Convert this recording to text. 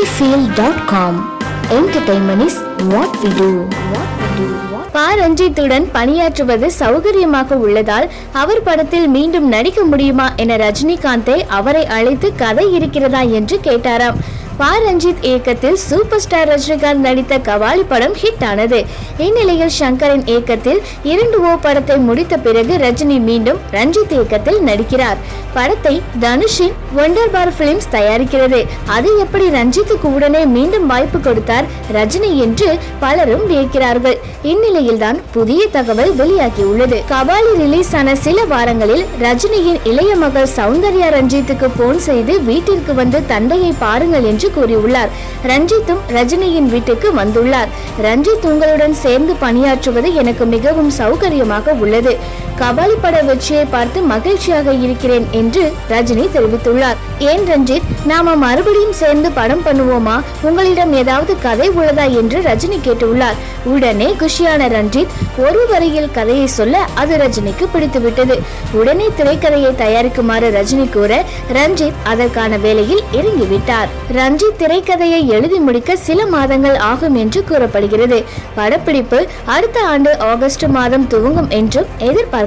cinefield.com Entertainment is what we do. What we do. What பா ரஞ்சித்துடன் பணியாற்றுவது சௌகரியமாக உள்ளதால் அவர் படத்தில் மீண்டும் நடிக்க முடியுமா என ரஜினிகாந்தை அவரை அழைத்து கதை இருக்கிறதா என்று கேட்டாராம் பா ரஞ்சித் இயக்கத்தில் சூப்பர் ஸ்டார் ரஜினிகாந்த் நடித்த கவாலி படம் ஹிட் ஆனது. இந்நிலையில் சங்கரின் இயக்கத்தில் இரண்டு ஓ படத்தை முடித்த பிறகு ரஜினி மீண்டும் ரஞ்சித் இயக்கத்தில் நடிக்கிறார். படத்தை தனுஷின் ஒண்டர் பார் பிலிம்ஸ் தயாரிக்கிறது. அது எப்படி ரஞ்சித்துக்கு உடனே மீண்டும் வாய்ப்பு கொடுத்தார் ரஜினி என்று பலரும் வியக்கிறார்கள். இந்நிலையில்தான் புதிய தகவல் வெளியாகியுள்ளது. கபாலி ரிலீஸ் ஆன சில வாரங்களில் ரஜினியின் இளைய மகள் சௌந்தர்யா ரஞ்சித்துக்கு போன் செய்து வீட்டிற்கு வந்து தந்தையை பாருங்கள் என்று கூறியுள்ளார். ரஞ்சித்தும் ரஜினியின் வீட்டுக்கு வந்துள்ளார். ரஞ்சித் உங்களுடன் சேர்ந்து பணியாற்றுவது எனக்கு மிகவும் சௌகரியமாக உள்ளது. கபாலி பட வெற்றியை பார்த்து மகிழ்ச்சியாக இருக்கிறேன் என்று ரஜினி தெரிவித்துள்ளார். ஏன் ரஞ்சித் நாம மறுபடியும் சேர்ந்து படம் பண்ணுவோமா? உங்களிடம் ஏதாவது கதை உள்ளதா என்று ரஜினி கேட்டுள்ளார். உடனே குஷியான ரஞ்சித் ஒரு வரியில் கதையை சொல்ல அது ரஜினிக்கு பிடித்துவிட்டது. உடனே திரைக்கதையை தயாரிக்குமாறு ரஜினி கூற ரஞ்சித் அதற்கான வேலையில் இறங்கிவிட்டார். ரஞ்சித் திரைக்கதையை எழுதி முடிக்க சில மாதங்கள் ஆகும் என்று கூறப்படுகிறது. படப்பிடிப்பு அடுத்த ஆண்டு ஆகஸ்ட் மாதம் துவங்கும் என்றும் எதிர்பார்க்க